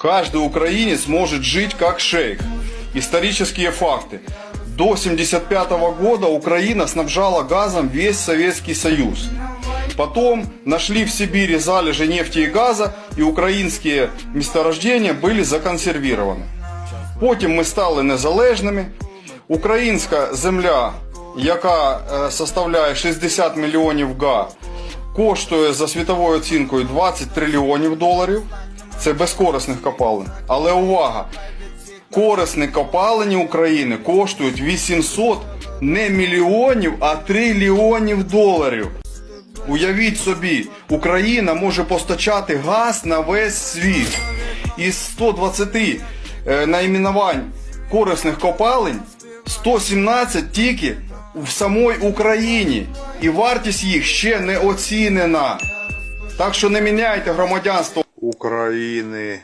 Каждый украинец может жить как шейх. Исторические факты. До 1975 года Украина снабжала газом весь Советский Союз. Потом нашли в Сибири залежи нефти и газа, и українські месторождения были законсервированы. Потім ми стали незалежними. Українська земля, яка е, составляє 60 мільйонів га, коштує за світовою оцінкою 20 трильйонів доларів. Це без корисних копалин. Але увага! Корисні копалини України коштують 800 не мільйонів, а трильйонів доларів. Уявіть собі, Україна може постачати газ на весь світ. Із 120 е, найменувань корисних копалень 117 тільки в самій Україні. І вартість їх ще не оцінена. Так що не міняйте громадянство України.